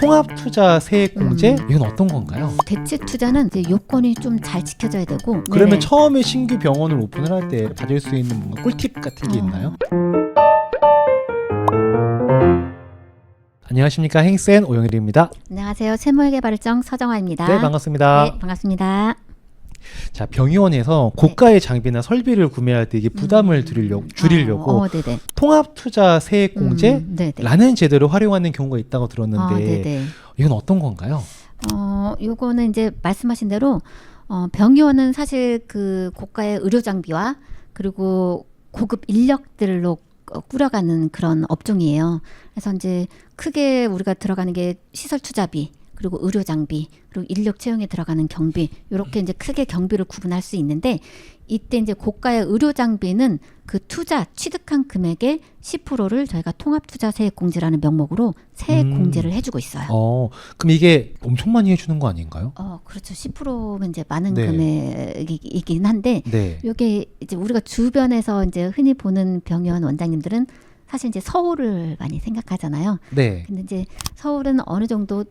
통합투자 세액공제 음. 이건 어떤 건가요? 대체 투자는 이제 요건이 좀 잘 지켜져야 되고 그러면 네네. 처음에 신규 병원을 오픈을 할 때 받을 수 있는 뭔가 꿀팁 같은 게 어. 있나요? 안녕하십니까 행센 오영일입니다. 안녕하세요. 세무회계발정 서정화입니다. 네 반갑습니다. 네, 반갑습니다. 자 병의원에서 고가의 장비나 설비를 구매할 때 이게 부담을 줄이려고, 줄이려고 어, 어, 네네. 통합 투자 세액공제라는 음, 네네. 제도를 활용하는 경우가 있다고 들었는데 아, 네네. 이건 어떤 건가요? 어, 요거는 이제 말씀하신 대로 어, 병의원은 사실 그 고가의 의료 장비와 그리고 고급 인력들로 어, 꾸려가는 그런 업종이에요. 그래서 이제 크게 우리가 들어가는 게 시설 투자비 그리고 의료 장비 그리고 인력 채용에 들어가는 경비 이렇게 이제 크게 경비를 구분할 수 있는데 이때 이제 고가의 의료 장비는 그 투자 취득한 금액의 10%를 저희가 통합 투자 세액 공제라는 명목으로 세액 음. 공제를 해주고 있어요. 어 그럼 이게 엄청 많이 해주는 거 아닌가요? 어, 그렇죠. 10%면 이제 많은 네. 금액이긴 한데 네. 요게 이제 우리가 주변에서 이제 흔히 보는 병원 원장님들은 사실 이제 서울을 많이 생각하잖아요. 네. 근데 이제 서울은 어느 정도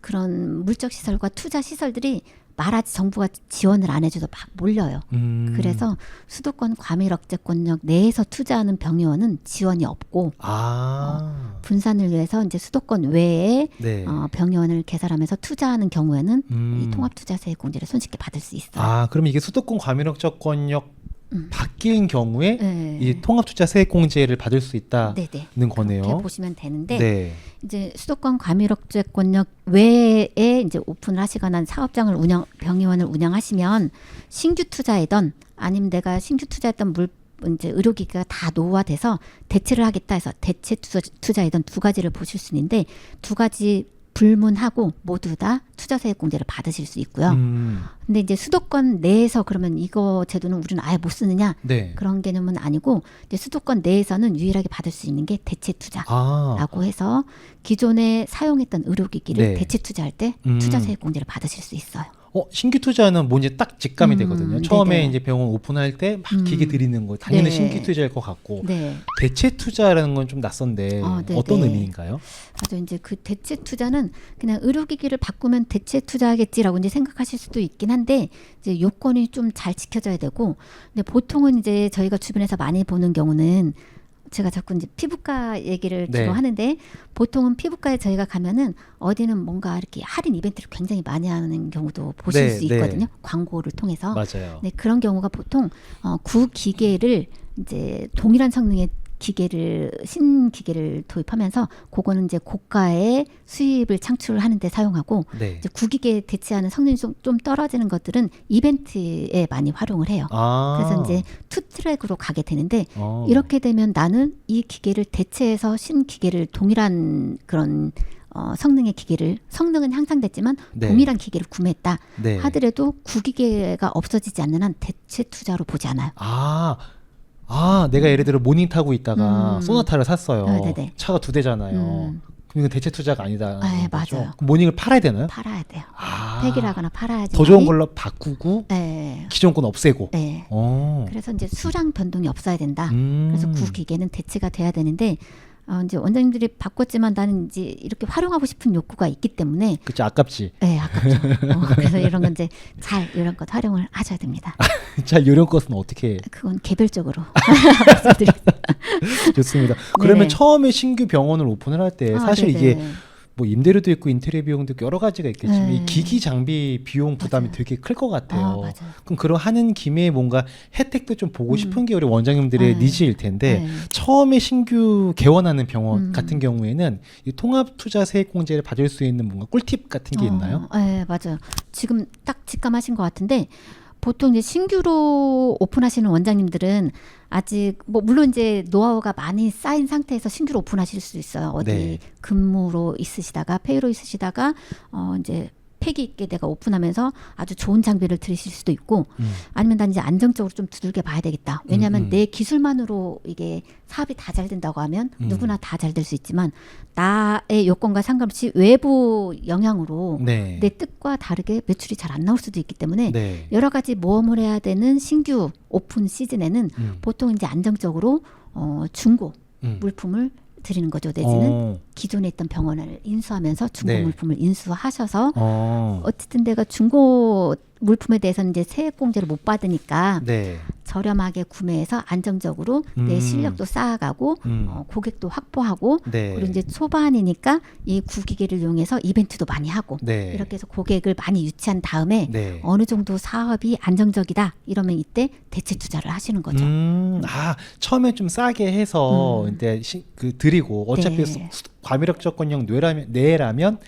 그런 물적 시설과 투자 시설들이 말하지 정부가 지원을 안 해줘도 막 몰려요. 음. 그래서 수도권 과밀억제권역 내에서 투자하는 병원은 지원이 없고 아. 분산을 위해서 이제 수도권 외에 네. 어, 병원을 개설하면서 투자하는 경우에는 음. 이 통합투자세 공제를 손쉽게 받을 수 있어요. 아, 그럼 이게 수도권 과밀억제권역 음. 바뀐 경우에 네. 이 통합투자 세액공제를 받을 수 있다는 네네. 거네요. 그렇게 보시면 되는데 네. 이제 수도권 과밀억제권역 외에 이제 오픈을 하시거나 사업장을 운영 병의원을 운영하시면 신규 투자이던 아니면 내가 신규 투자했던 물 이제 의료기기가 다 노후화돼서 대체를 하겠다 해서 대체 투자, 투자이던 두 가지를 보실 수 있는데 두 가지 불문하고 모두 다 투자세액 공제를 받으실 수 있고요. 음. 근데 이제 수도권 내에서 그러면 이거 제도는 우리는 아예 못 쓰느냐 네. 그런 개념은 아니고 이제 수도권 내에서는 유일하게 받을 수 있는 게 대체 투자라고 아. 해서 기존에 사용했던 의료기기를 네. 대체 투자할 때 음. 투자세액 공제를 받으실 수 있어요. 어, 신규 투자는 뭔지 딱 직감이 음, 되거든요. 처음에 네네. 이제 병원 오픈할 때막 음. 기계 드리는 거 당연히 네. 신규 투자일 것 같고 네, 대체 투자라는 건 좀 낯선데 어, 네네. 어떤 의미인가요? 맞아 이제 그 대체 투자는 그냥 의료기기를 바꾸면 대체 투자하겠지라고 이제 생각하실 수도 있긴 한데 이제 요건이 좀 잘 지켜져야 되고 근데 보통은 이제 저희가 주변에서 많이 보는 경우는 제가 자꾸 이제 피부과 얘기를 주로 네. 하는데 보통은 피부과에 저희가 가면은 어디는 뭔가 이렇게 할인 이벤트를 굉장히 많이 하는 경우도 보실 네, 수 네. 있거든요. 광고를 통해서. 맞아요. 네, 그런 경우가 보통 어, 구 기계를 이제 동일한 성능의 기계를 신 기계를 도입하면서 그거는 이제 고가의 수입을 창출을 하는데 사용하고 네. 이제 구기계에 대체하는 성능이 좀, 좀 떨어지는 것들은 이벤트에 많이 활용을 해요. 아. 그래서 이제 투 트랙으로 가게 되는데 어. 이렇게 되면 나는 이 기계를 대체해서 신 기계를 동일한 그런 어, 성능의 기계를 성능은 향상됐지만 네. 동일한 기계를 구매했다 네. 하더라도 구기계가 없어지지 않는 한 대체 투자로 보지 않아요. 아. 아, 내가 예를 들어 모닝 타고 있다가 음. 소나타를 샀어요. 아, 네네. 차가 두 대잖아요. 음, 그럼 이건 대체 투자가 아니다. 네, 거죠? 맞아요. 그럼 모닝을 팔아야 되나요? 팔아야 돼요. 아. 폐기라거나 팔아야지. 더 좋은 걸로 바꾸고 네. 기존 건 없애고. 네. 어. 그래서 이제 수량 변동이 없어야 된다. 음. 그래서 구 기계는 대체가 돼야 되는데 어, 이제 원장님들이 바꿨지만 나는 이제 이렇게 활용하고 싶은 욕구가 있기 때문에 그치 아깝지. 네, 아깝죠. 어, 그래서 이런 건 이제 잘 이런 것 활용을 하셔야 됩니다. 자, 요런 것은 어떻게 그건 개별적으로 말씀드릴게요. 좋습니다. 그러면 네네. 처음에 신규 병원을 오픈을 할 때 아, 사실 네네. 뭐 임대료도 있고 인테리어 비용도 있고 여러 가지가 있겠지만 네. 이 기기 장비 비용 부담이 맞아요. 되게 클 것 같아요. 아. 그럼 그런 하는 김에 뭔가 혜택도 좀 보고 음. 싶은 게 우리 원장님들의 네. 니즈일 텐데 네. 처음에 신규 개원하는 병원 음. 같은 경우에는 이 통합 투자 세액 공제를 받을 수 있는 뭔가 꿀팁 같은 게 있나요? 어, 네, 맞아요. 지금 딱 직감하신 것 같은데 보통 이제 신규로 오픈하시는 원장님들은 아직 뭐 물론 이제 노하우가 많이 쌓인 상태에서 신규로 오픈하실 수 있어요. 어디 네. 근무로 있으시다가 페이로 있으시다가 어 이제 패기 있게 내가 오픈하면서 아주 좋은 장비를 들이실 수도 있고 음. 아니면 난 이제 안정적으로 좀 두들겨 봐야 되겠다. 왜냐하면 음, 음. 내 기술만으로 이게 사업이 다 잘 된다고 하면 음. 누구나 다 잘 될 수 있지만 나의 요건과 상관없이 외부 영향으로 네. 내 뜻과 다르게 매출이 잘 안 나올 수도 있기 때문에 네. 여러 가지 모험을 해야 되는 신규 오픈 시즌에는 음. 보통 이제 안정적으로 어, 중고 음. 물품을 드리는 거죠. 내지는 어. 기존에 있던 병원을 인수하면서 중고 네. 물품을 인수하셔서 어. 어 쨌든 내가 중고 물품에 대해서는 이제 세액공제를 못 받으니까 네. 저렴하게 구매해서 안정적으로 내 음. 실력도 쌓아가고 음. 어, 고객도 확보하고 네. 그리고 이제 초반이니까 이 구기계를 이용해서 이벤트도 많이 하고 네. 이렇게 해서 고객을 많이 유치한 다음에 네. 어느 정도 사업이 안정적이다 이러면 이때 대체 투자를 하시는 거죠. 음, 아 처음에 좀 싸게 해서 음. 근데 시, 그 드리고 어차피 네. 과밀역 조건형 뇌라면 내라면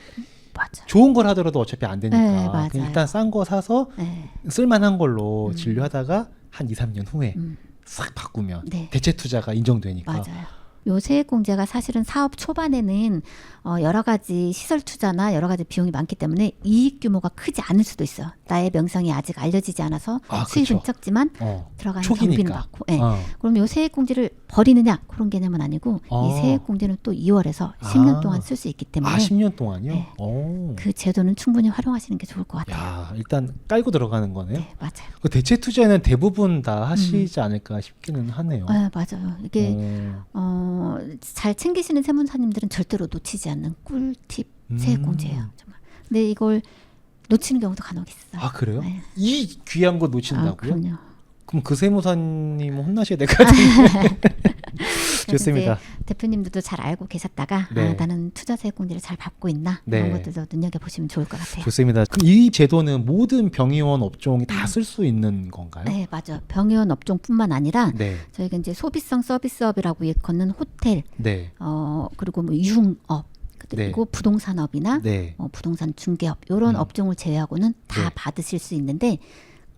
맞아. 좋은 걸 하더라도 어차피 안 되니까 네, 일단 싼 거 사서 네. 쓸만한 걸로 음. 진료하다가 한 2, 3년 후에 음, 싹 바꾸면 네. 대체 투자가 인정되니까 맞아요. 요 세액공제가 사실은 사업 초반에는 어, 여러 가지 시설 투자나 여러 가지 비용이 많기 때문에 이익 규모가 크지 않을 수도 있어요. 나의 명성이 아직 알려지지 않아서 아, 수익은 그쵸. 적지만 어. 들어가는 초기니까. 경비는 많고. 예. 어. 그럼 요 세액공제를 버리느냐 그런 개념은 아니고 어. 이 세액공제는 또 2월에서 10년 아. 동안 쓸 수 있기 때문에 아 10년 동안요? 네. 오. 그 제도는 충분히 활용하시는 게 좋을 것 같아요. 야 일단 깔고 들어가는 거네요. 네, 맞아요. 그 대체 투자는 대부분 다 하시지 않을까 싶기는 하네요. 아, 맞아요. 이게 어. 어, 잘 챙기시는 세무사님들은 절대로 놓치지 않는 꿀팁 음. 세액공제예요. 정말. 근데 이걸 놓치는 경우도 간혹 있어요. 아 그래요? 네. 이 귀한 거 아, 놓친다고요? 그럼요. 그럼 그 세무사님 혼나셔야 될 것 같은데. 좋습니다. 대표님들도 잘 알고 계셨다가 네. 아, 나는 투자 세액공제를 잘 받고 있나 네. 이런 것들도 눈여겨 보시면 좋을 것 같아요. 좋습니다. 그럼 이 제도는 모든 병의원 업종이 다 쓸 수 있는 건가요? 네, 맞아. 병의원 업종뿐만 아니라 네. 저희가 이제 소비성 서비스업이라고 일컫는 호텔, 네. 어 그리고 뭐 유흥업 그리고 부동산업이나 네. 어, 부동산 중개업 이런 음. 업종을 제외하고는 다 네. 받으실 수 있는데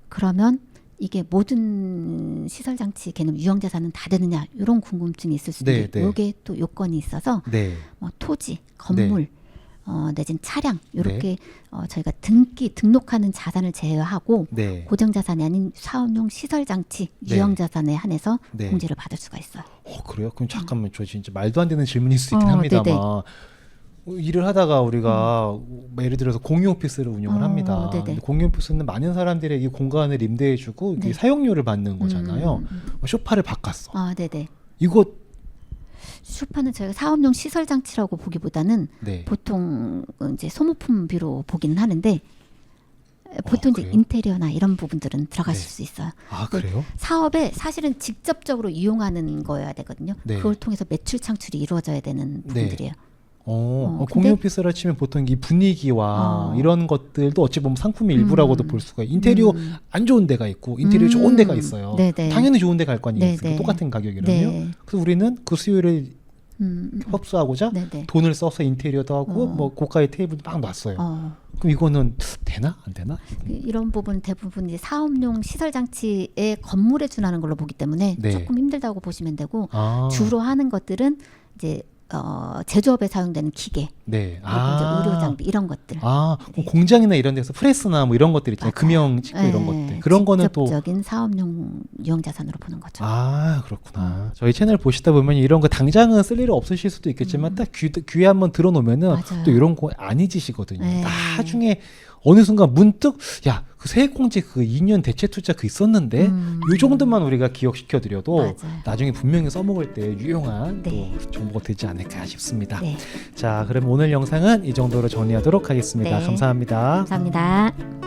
그러면 이게 모든 시설 장치 개념 유형 자산은 다 되느냐 이런 궁금증이 있을 수도 네, 있고 네. 이게 또 요건이 있어서 네. 뭐 토지, 건물, 어, 내진 차량 이렇게 어, 저희가 등기 등록하는 자산을 제외하고 네. 고정 자산이 아닌 사업용 시설 장치 네. 유형 자산에 한해서 네. 공제를 받을 수가 있어요. 어, 그래요? 그럼 잠깐만 저 진짜 말도 안 되는 질문일 수 있긴 어, 합니다만 네네. 어, 일을 하다가 우리가 뭐 예를 들어서 공유 오피스를 운영을 어, 합니다. 네네. 근데 공유 오피스는 많은 사람들에게 공간을 임대해주고 네. 사용료를 받는 거잖아요. 음, 음, 음. 뭐 쇼파를 바꿨어. 아, 네네. 이거 쇼파는 저희가 사업용 시설 장치라고 보기보다는 네. 보통 이제 소모품비로 보기는 하는데 보통 이제 어, 그래요? 인테리어나 이런 부분들은 들어가실 네. 수 있어요. 아 그래요? 사업에 사실은 직접적으로 이용하는 거여야 되거든요. 네. 그걸 통해서 매출 창출이 이루어져야 되는 부분들이에요. 어, 어, 어, 근데- 공유 오피스라 치면 보통 이 분위기와 어. 이런 것들도 어찌 보면 상품의 일부라고도 음. 볼 수가 있어요. 인테리어 음. 안 좋은 데가 있고 인테리어 음. 좋은 데가 있어요. 네네. 당연히 좋은 데 갈 거. 네네. 똑같은 가격이라면. 네. 그래서 우리는 그 수요를 음, 음, 흡수하고자 네네. 돈을 써서 인테리어도 하고 어. 뭐 고가의 테이블도 막 놨어요. 어, 그럼 이거는 되나 안 되나? 이런 부분 대부분 이제 사업용 시설 장치에 건물에 준하는 걸로 보기 때문에 네. 조금 힘들다고 보시면 되고 아, 주로 하는 것들은 이제 어, 제조업에 사용되는 기계 네. 이제 의료 장비 이런 것들. 아, 뭐 네. 공장이나 이런 데서 프레스나 뭐 이런 것들 있잖아요. 맞아요. 금형 찍고 이런 네, 것들. 그런 거는 또 직접적인 사업용 유형 자산으로 보는 거죠. 아 그렇구나. 저희 채널 보시다 보면 이런 거 당장은 쓸일 없으실 수도 있겠지만 딱 귀, 귀에 한번 들어놓으면은 음. 맞아요. 또 이런 거 안 잊으시거든요. 네. 나중에 어느 순간 문득 야 그 세액공제 그 2년 대체 투자 그 있었는데 음. 이 정도만 우리가 기억시켜 드려도 맞아요. 나중에 분명히 써먹을 때 유용한 네. 또 정보가 되지 않을까 싶습니다. 네, 자 그럼 오늘 영상은 이 정도로 정리하도록 하겠습니다. 네. 감사합니다. 감사합니다.